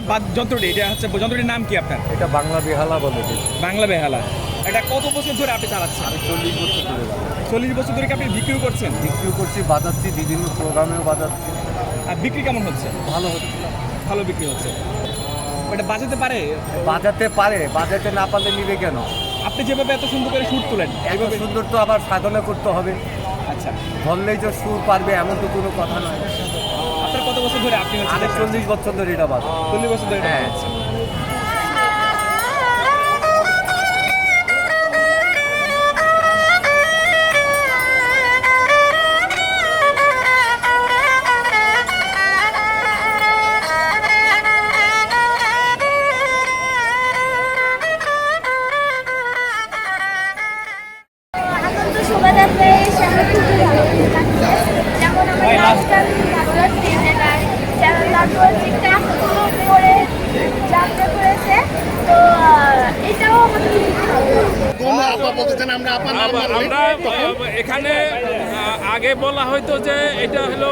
বাদ- যন্ত্রটি এটা হচ্ছে যন্ত্রটির নাম কি আপনার? এটা বাংলা বেহালা বলে বাংলা বেহালা। এটা কত বছর ধরে আপনি চালাচ্ছেন? আমি চল্লিশ বছর ধরে চল্লিশ বছর ধরে আপনি বিক্রিও করছেন? বিক্রিও করছি বাজাচ্ছি বিভিন্ন প্রোগ্রামেও বাজাচ্ছি। আর বিক্রি কেমন হচ্ছে? ভালো হচ্ছে। ভালো বিক্রি হচ্ছে। এটা বাজাতে পারে? বাজাতে পারে বাজাতে না পারলে নিবে কেন? আপনি যেভাবে এত সুন্দর করে শুট তোলেন এইভাবে সুন্দর তো আবার সাধনা করতে হবে। আচ্ছা। ধরলেই যে সুর পারবে এমন তো কোনো কথা নয়। কত বছর ধরে আপনি হচ্ছে আমি চল্লিশ বছর ধরে এটা বাজাই চল্লিশ বছর ধরে হ্যাঁ। বাজাচ্ছেন। আনন্দ যেমন তারপর যে ক্রাফটগুলো করে করেছে। তো আহ, এটাও আমার এখানে আগে বলা হয়তো যে এটা হলো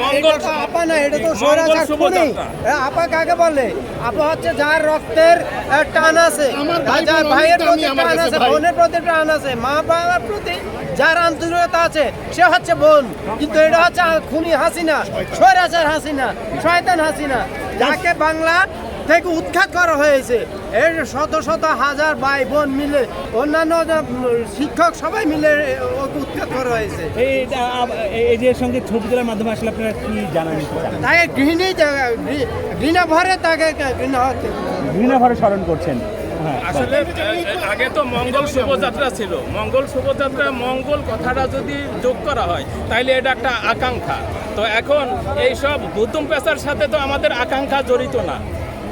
মঙ্গল আপা না এটা তো স্বৈরাচার আপা কাকে বলে? আপা হচ্ছে যার রক্তের টান আছে। যার ভাইয়ের প্রতি টান আছে বোনের প্রতি টান আছে। মা বাবার প্রতি যার আন্তরিকতা আছে সে হচ্ছে বোন। কিন্তু এটা হচ্ছে খুনি হাসিনা স্বৈরাচার হাসিনা শয়তান হাসিনা। যাকে বাংলা থেকে উৎখাত করা হয়েছে। এর শত শত হাজার ভাই বোন মিলে অন্যান্য যে, শিক্ষক সবাই মিলে উৎখাত করা হয়েছে। এই এই যে সঙ্গে ছবি তোলার মাধ্যমে আসলে আপনারা কি জানান তাকে ঘৃণী ঘৃণা ভরে তাকে ঘৃণা ঘৃণাভরে স্মরণ করছেন। হ্যাঁ আসলে আগে তো মঙ্গল শোভাযাত্রা ছিল। মঙ্গল শোভাযাত্রা মঙ্গল কথাটা যদি যোগ করা হয় তাইলে এটা একটা আকাঙ্ক্ষা। তো এখন এই সব বুদ্ধম পেশার সাথে তো আমাদের আকাঙ্ক্ষা জড়িত না।